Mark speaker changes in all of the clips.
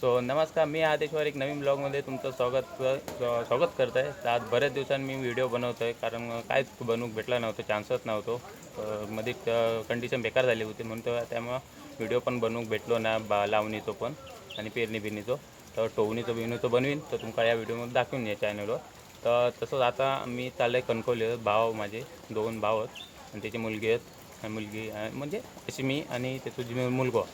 Speaker 1: So नमस्कार मी आदेशवर एक नवीन ब्लॉगमध्ये तुमचं स्वागत स्वागत करत आहे. तर आज बऱ्याच दिवसांनी मी व्हिडिओ बनवतो आहे कारण काहीच बनवूक भेटला नव्हतं चान्सच नव्हतो. मध्ये कंडिशन बेकार झाली होती म्हणून तेव्हा त्यामुळं व्हिडिओ पण बनवूक भेटलो ना बा लावणीचो पण आणि पेरणी बिरणीचो तर टोवणीचं बिवणीचं बनवीन तर तुमका या व्हिडिओमध्ये दाखवून या चॅनलवर तर तसंच आता मी चाललं आहे कणकवली भाव माझे दोन भाव आहेत. आणि त्याची मुलगी आहेत. मुलगी म्हणजे अशी मी आणि त्याचं तुझी मुलगो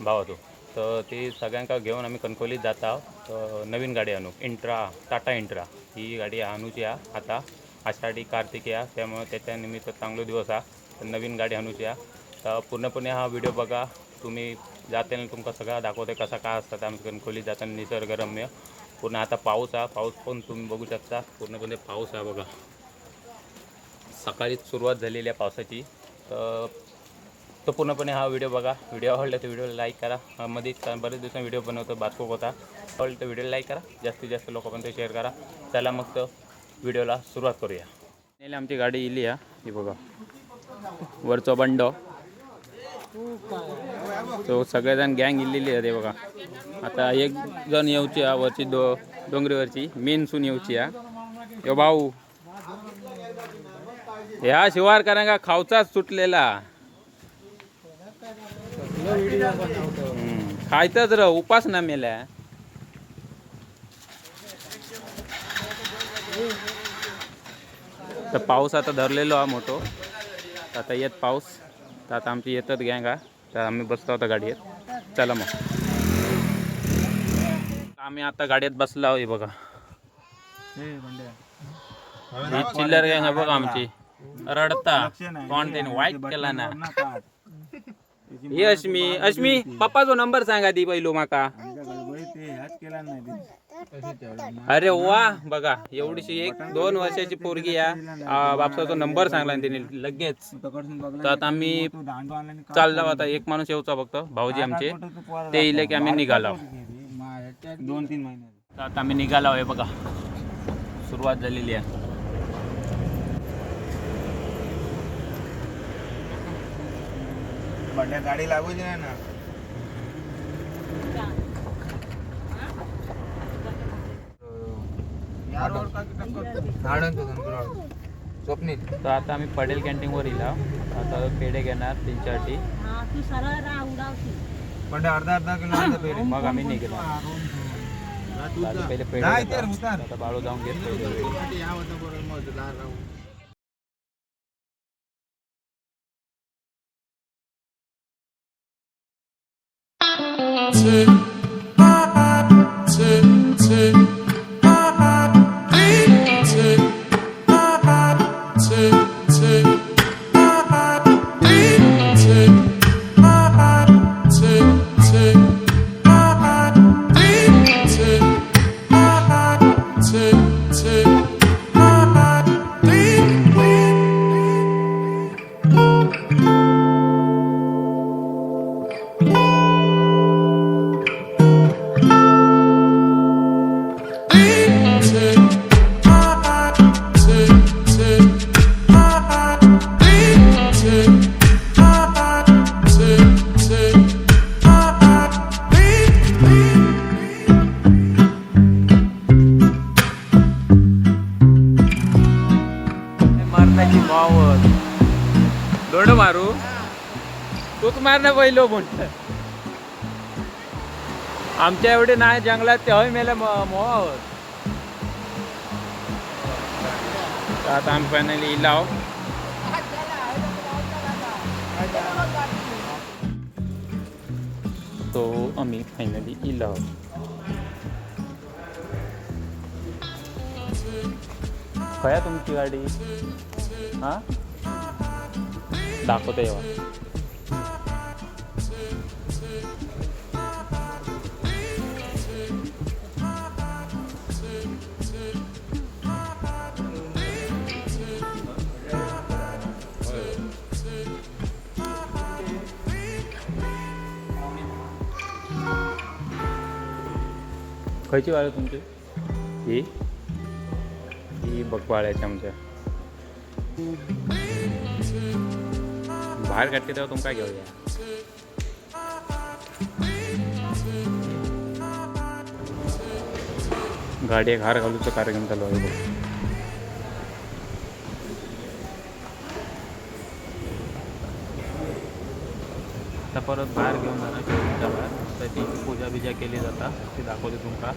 Speaker 1: भाव होतो तर ते सगळ्यांका घेऊन आम्ही कणकवलीत जात आहोत. तर नवीन गाडी आणू. Intra Tata intra. ही गाडी आणूची आहे. आता आषाढी कार्तिकी आहे त्यामुळे त्याच्या निमित्त चांगलो दिवस आहे तर नवीन गाडी आणूची आहे. तर पूर्णपणे हा व्हिडिओ बघा. तुम्ही जाताना तुमका सगळा दाखवते कसा काय असतात आम्ही कणकोलीत जाताना निसर्गरम्य. पूर्ण आता पाऊस आहे पाऊस पण तुम्ही बघू शकता. पूर्णपणे पाऊस आहे बघा. सकाळीच सुरुवात झालेली आहे पावसाची. तर तो पूर्णपणे हा व्हिडिओ बघा. व्हिडिओ आवडला तर व्हिडिओला लाईक करा. मध्ये बरेच दिवसांनी व्हिडिओ बनवतो बातकोक होता. आवडलं तर व्हिडिओला लाईक करा. जास्तीत जास्त लोकांपर्यंत शेअर करा. त्याला मग तर व्हिडिओला सुरुवात करूया. नेली आमची गाडी इली या ही बघा. वरचो बंड. तो सगळेजण गँग इलेली आहे ते बघा. आता एक जण येऊची हा वरची दो डोंगरीवरची. मेन सून येऊची हा. यो भाऊ. ह्या शिवारकरांका खावचाच सुटलेला. खायचंच र उपास ना मेल्या. तर पाऊस आता धरलेलो हा मोठो. आता येत पाऊस. तर आता आमची येतात गँग हा. तर आम्ही बसतो आता गाडीत चला मग. आम्ही आता गाडीत बसलो आहोत बघा. ही चिल्लर गँग आहे बघा आमची. रडता. कोण त्याने वाईट केला ना? ही अश्मी अश्मी पप्पाचो नंबर सांगा ती पहिलो माका. अरे वा बघा एवढीशी एक दोन वर्षाची पोरगी या. बापसाचा नंबर सांगला तिने लगेच. तर आता आम्ही चाललो आता एक माणूस येऊचा फक्त भाऊजी आमचे. ते इले की आम्ही निघालो.
Speaker 2: दोन तीन महिने.
Speaker 1: आता आम्ही निघालो आहे बघा. सुरुवात झालेली आहे.
Speaker 2: बड्या गाडी लागूच नाही ना स्वप्नील.
Speaker 1: तर आता आम्ही पडेल कॅन्टीनवर येईल आता पेढे घेणार तीनच्यासाठी
Speaker 3: हा तू सरळ राहा उडावती
Speaker 2: पण अर्धा अर्धा किलो पेढे.
Speaker 1: मग आम्ही निघलो पहिले पेढे. आता बाळू जाऊन घेत. पहिले त्याची मारण्याची वावर मारू? तूच मार ना पहिलो म्हणत आमच्या एवढे नाही जंगलात ते हय मेले मोह आता आम्ही फायनली इलाव. तो आम्ही फायनली इलाव. खया तुमची गाडी हा दाखवते येवा खयची वाळ तुमची ही ही बकवाळ्याच्या आमच्या बाहेर काढते तेव्हा तुमका घेऊया गाडी एक हार घालूचा कार्यक्रम चालू आहे बघ. आता परत बाहेर घेऊन जाणार शेवटच्या तर ती पूजा बिजा केली जाता. ती दाखवते तुमका.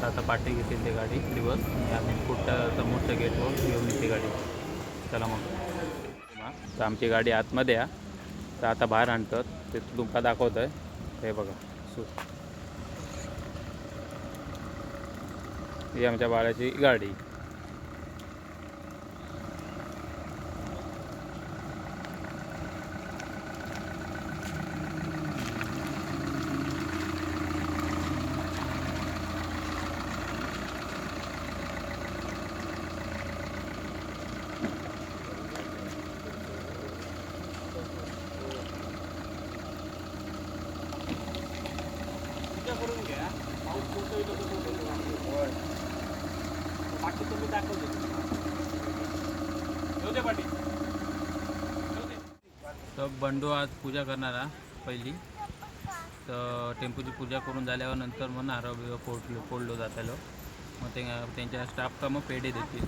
Speaker 1: तर आता पाठी घेतील ते गाडी दिवस. आणि आम्ही कुठं समोरच्या गेटवर घेऊन येते गाडी. चला मग. तर आमची गाडी आतमध्ये आहे. तर आता बाहेर आणतात. ते तुमका दाखवत आहे हे बघा. सु ही आमच्या बाळाची गाडी. तर बंडू आज पूजा करणार पहिली. तर टेम्पूची पूजा करून झाल्यावर नंतर मग नारळ बिरळ फोडलो फोडलो जातालो. मग ते त्यांच्या स्टाफका मग पेढे देतील.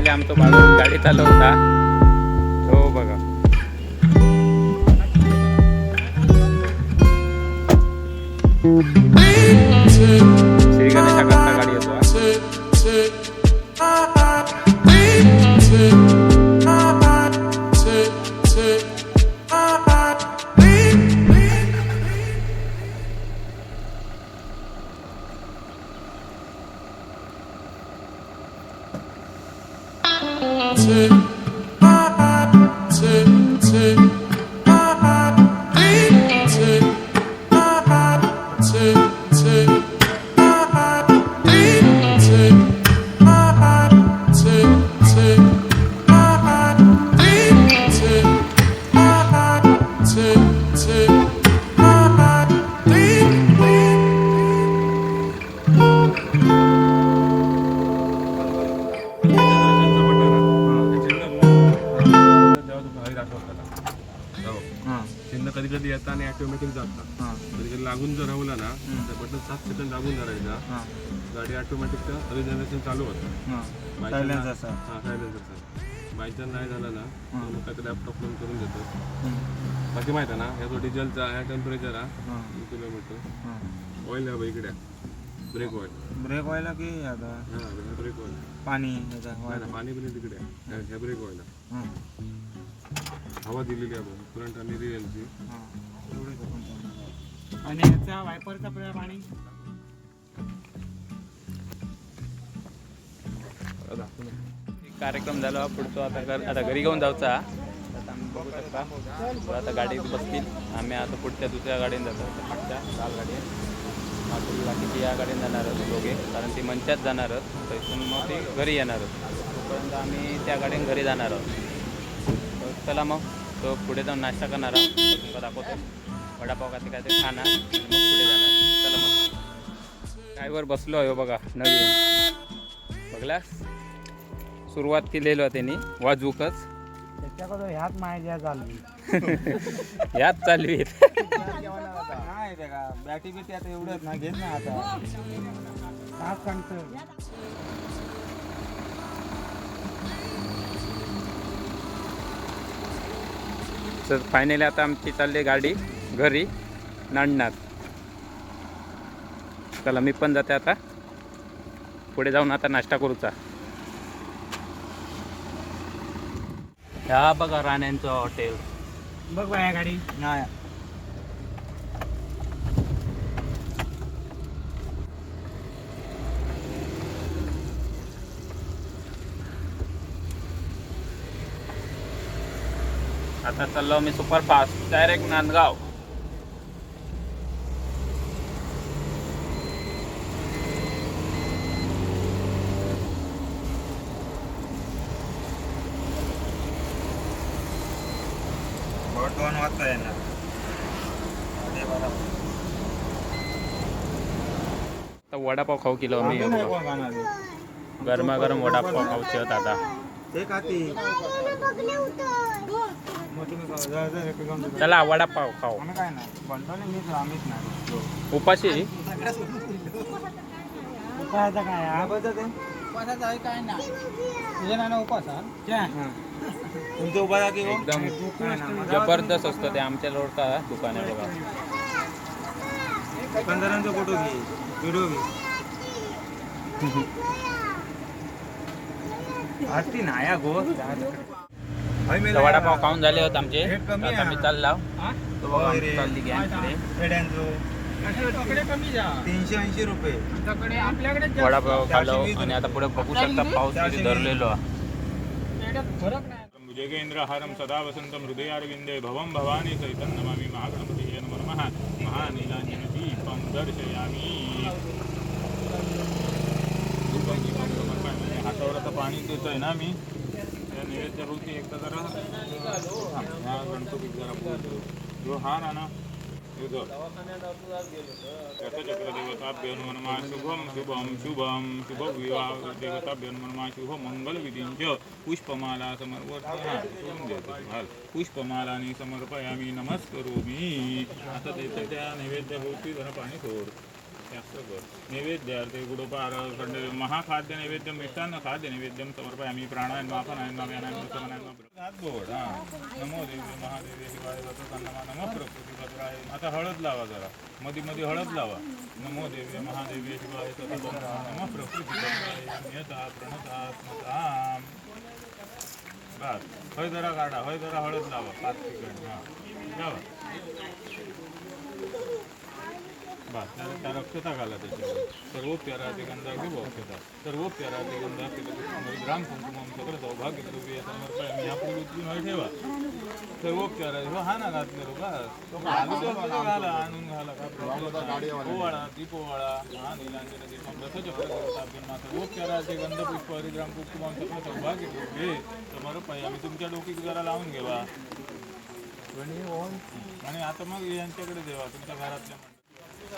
Speaker 1: फायनली आमचा बाजू गाडी चालवता. हो बघा. श्री
Speaker 4: take कधी येतात आणि ऑटोमॅटिक जातात. कधी लागून जर राहिला ना तर बटन सात सेकंद लागून धरायचा गाडी ऑटोमॅटिक रिजर्वेशन चालू होतं.
Speaker 2: सायलेन्स असा
Speaker 4: हा नाही झाला ना तर मग काहीतरी लॅपटॉप पण करून देतो. बाकी माहिती आहे ना ह्या जो डिझेलचा ह्या टेम्परेचर हा किलोमीटर ऑइल आहे इकडे. ब्रेक ऑइल
Speaker 2: ब्रेक व्हायला की आता?
Speaker 4: हा ब्रेक ऑइल
Speaker 2: पाणी
Speaker 4: पाणी पण तिकडे ह्या ब्रेक ऑइल हवा दिलेली आहे बघ करंट आणि रिअलची
Speaker 2: हां आपण.
Speaker 5: आणि याचा वायपरचा पाणी
Speaker 1: एक कार्यक्रम झाला पुढचा आता घर आता घरी घेऊन जाऊचा. आता आम्ही बघू शकता. आता गाडीत बसतील. आम्ही आता पुढच्या दुसऱ्या गाडीने जातो. मागच्या लाल गाडी बाकीची या गाडीने जाणार आहोत दोघे. कारण ती मंचात जाणार आहोत. तर इथून मग ते घरी येणार आहोत. तोपर्यंत आम्ही त्या गाडीने घरी जाणार आहोत. चला मग. तो पुढे जाऊन नाश्ता करणार दाखवतो वडापाव काय काय ते खाणार. मग पुढे जाणार. चला मग. ड्रायव्हर बसलो आहे हो बघा नवीन. बघलास? सुरुवात केलेलो त्यांनी वाजवूकच.
Speaker 5: त्याच्याकडे ह्यात माहिती चालली
Speaker 1: यात चालवी
Speaker 2: नाही ते का बॅटी बिटी आता एवढ्यात ना घेत ना आता.
Speaker 5: काय सांगतो
Speaker 1: तर फायनली आता आमची चालली गाडी घरी नांदणार. चला मी पण जाते आता. पुढे जाऊन आता नाश्ता करूचा ह्या बघा राण्यांचं हॉटेल
Speaker 5: बघ बाया गाडी.
Speaker 2: नाही.
Speaker 1: आता चाललो मी सुपरफास्ट डायरेक्ट नांदगाव.
Speaker 2: बहुत दोन वाजता येणार अरे
Speaker 1: वडापाव खाऊ किलो मी
Speaker 2: आम्ही ते.
Speaker 1: गरमागरम वडापाव खाऊचे आता.
Speaker 2: ते खाती.
Speaker 1: चला वडापाव खाऊ. उपाशी
Speaker 5: काय?
Speaker 2: हा,
Speaker 5: नाना उपास.
Speaker 2: तुमचं उभा?
Speaker 1: एकदम जबरदस्त असतं ते. आमच्या रोड का दुकान आहे बघा.
Speaker 2: दुकानदारांचा फोटो घे व्हिडिओ घे. आरती नाया गो.
Speaker 1: तर वडापाव खाऊन झाले होते आमचे.
Speaker 2: हे
Speaker 1: आता मी
Speaker 2: आहे.
Speaker 1: चालला
Speaker 2: तीनशे ऐंशी रुपये.
Speaker 1: वडापाव
Speaker 2: वीस
Speaker 1: आणि आता पुढे बघू शकता पाऊस किती. धरलेलो. आहे.
Speaker 5: त्याच्यात फरक नाही.
Speaker 6: भुजगेन्द्रहारं सदा वसन्तं हृदयारविन्दे भवं भवानी सहितं नमामि महागणपतये नमो नमः। महानीलाञ्जनदीपं दर्शयामि। हातावर आता पाणी देतोय ना मी। त्या नैवेद्य होती एकदा जरा हा, ह्या गणपतीत जरा पूजतो. जो हार आहे ना तो धर. रथचक्रदेवताभ्यो नमो नमः शुभं शुभं शुभं शुभविवाह देवताभ्यो नमो नमः शुभमङ्गलविधिञ्च पुष्पमाला समर्पय हा, सोडून द्यायचं तुम्हाला. पुष्पमालानी समर्पयामी नमस्करोमी आता त्याच्या त्या नैवेद्य होती जरा पाणी सोड जास्त कर नैवेद्यार्थे गुडोपार खंड महाखाद्य नैवेद्यम मिष्टान्न खाद्य नैवेद्यम समर्पयामी प्राणायाम अपनायाम व्यायाम समनायाम हात बोड हा. नमो देवी महादेवी शिवाय सतसन्नमा नमो प्रकृती भद्राय. आता हळद लावा जरा. मध्ये मध्ये हळद लावा. नमो देवी महादेवी शिवाय सतसन्नमा नमो प्रकृती भद्राय. यथा प्रणता स्मताम बस. हय जरा काढा हय जरा हळद लावा. पाच ठिकाणी हा. लावा. बस रक्षता घाला त्याच्यावर सर्वोप्यारा ते गंधा घेऊ औषधा सर्वोप्यारा ते गंधा ग्राम कुंकुमम सगळं सौभाग्य द्रव्य आम्ही आपण उचलून हय ठेवा. सर्वोप्यारा हो हा ना घातले रो का घाला आणून घाला का पोवाळा नाही. ओवाळा दीपोवाळा हा नीलांजन दीपम रथचक्र सर्वोप्यारा ते गंध पुष्प हरिग्राम कुंकुमम सगळं सौभाग्य द्रव्य आम्ही तुमच्या डोकीत जरा लावून घेवा. आणि आता मग यांच्याकडे देवा तुमच्या घरातल्या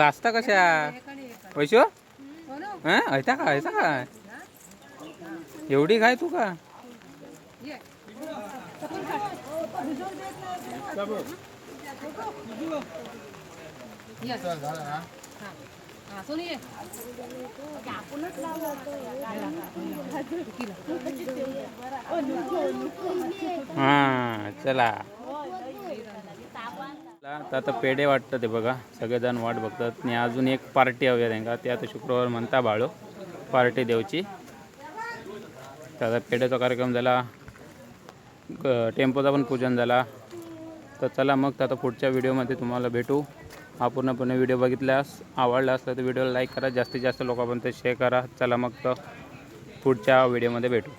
Speaker 1: लाजता कशा? पैसो हा? ऐता का? ऐसा काय एवढी काय तू का? हा चला. आता आता पेढे वाटतं ते बघा. सगळेजण वाट बघतात. आणि अजून एक पार्टी हवी आहे त्यांना. ते आता शुक्रवार म्हणता बाळो. पार्टी देवची तर आता पेढ्याचा कार्यक्रम झाला. क- टेम्पोचा पण पूजन झाला. तर चला मग तर आता पुढच्या व्हिडिओमध्ये तुम्हाला भेटू. हा पूर्णपणे व्हिडिओ बघितल्यास आवडला असला तर व्हिडिओला लाईक करा. जास्तीत जास्त लोकांपर्यंत शेअर करा. चला मग तर पुढच्या व्हिडिओमध्ये भेटू.